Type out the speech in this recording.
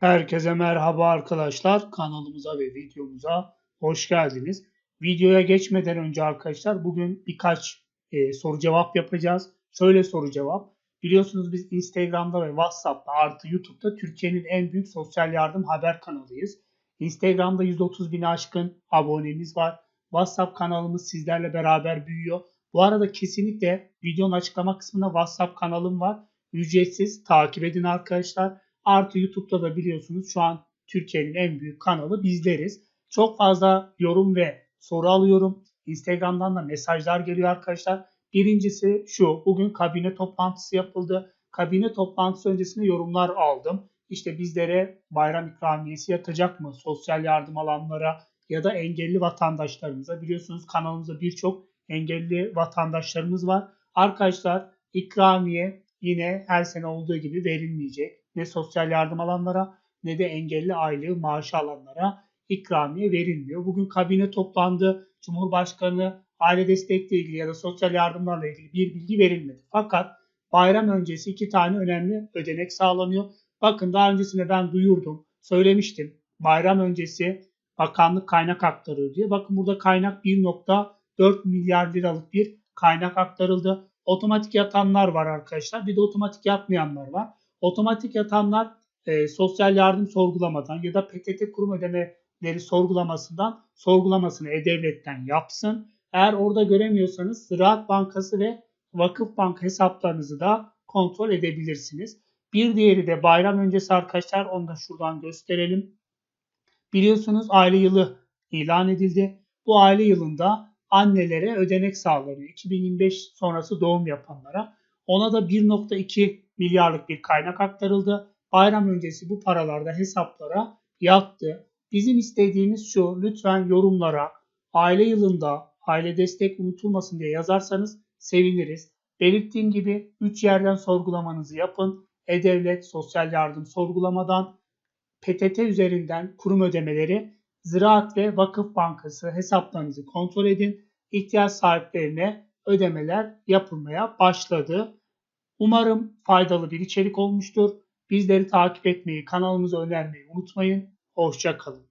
Herkese merhaba arkadaşlar. Kanalımıza ve videomuza hoş geldiniz. Videoya geçmeden önce arkadaşlar bugün birkaç e, soru cevap yapacağız. Şöyle soru cevap. Biliyorsunuz biz Instagram'da ve WhatsApp'ta artı YouTube'da Türkiye'nin en büyük sosyal yardım haber kanalıyız. Instagram'da 130 bin aşkın abonemiz var. WhatsApp kanalımız sizlerle beraber büyüyor. Bu arada kesinlikle videonun açıklama kısmında WhatsApp kanalım var. Ücretsiz takip edin arkadaşlar. Artı YouTube'da da biliyorsunuz şu an Türkiye'nin en büyük kanalı bizleriz. Çok fazla yorum ve soru alıyorum. Instagram'dan da mesajlar geliyor arkadaşlar. Birincisi şu. Bugün kabine toplantısı yapıldı. Kabine toplantısı öncesinde yorumlar aldım. İşte bizlere bayram ikramiyesi yatacak mı? Sosyal yardım alanlara ya da engelli vatandaşlarımıza. Biliyorsunuz kanalımızda birçok engelli vatandaşlarımız var. Arkadaşlar ikramiye yine her sene olduğu gibi verilmeyecek. Ne sosyal yardım alanlara ne de engelli aylığı maaşı alanlara ikramiye verilmiyor. Bugün kabine toplandı. Cumhurbaşkanı aile destekle ilgili ya da sosyal yardımlarla ilgili bir bilgi verilmedi. Fakat bayram öncesi iki tane önemli ödenek sağlanıyor. Bakın daha öncesinde ben duyurdum, söylemiştim. Bayram öncesi bakanlık kaynak aktarıyor diye. Bakın burada kaynak 1.4 milyar liralık bir kaynak aktarıldı. Otomatik yatanlar var arkadaşlar. Bir de otomatik yatmayanlar var. Otomatik yatanlar e, sosyal yardım sorgulamadan ya da PTT kurum ödemeleri sorgulamasından sorgulamasını E-Devlet'ten yapsın. Eğer orada göremiyorsanız Ziraat Bankası ve Vakıf Bank hesaplarınızı da kontrol edebilirsiniz. Bir diğeri de bayram öncesi arkadaşlar onu da şuradan gösterelim. Biliyorsunuz aile yılı ilan edildi. Bu aile yılında annelere ödenek sağlanıyor. 2025 sonrası doğum yapanlara. Ona da 1.2 milyarlık bir kaynak aktarıldı. Bayram öncesi bu paralarda hesaplara yattı. Bizim istediğimiz şu lütfen yorumlara aile yılında aile destek unutulmasın diye yazarsanız seviniriz. Belirttiğim gibi 3 yerden sorgulamanızı yapın. E-Devlet, sosyal yardım sorgulamadan, PTT üzerinden kurum ödemeleri, Ziraat ve Vakıf Bankası hesaplarınızı kontrol edin. İhtiyaç sahiplerine ödemeler yapılmaya başladı. Umarım faydalı bir içerik olmuştur. Bizleri takip etmeyi, kanalımızı önermeyi unutmayın. Hoşçakalın.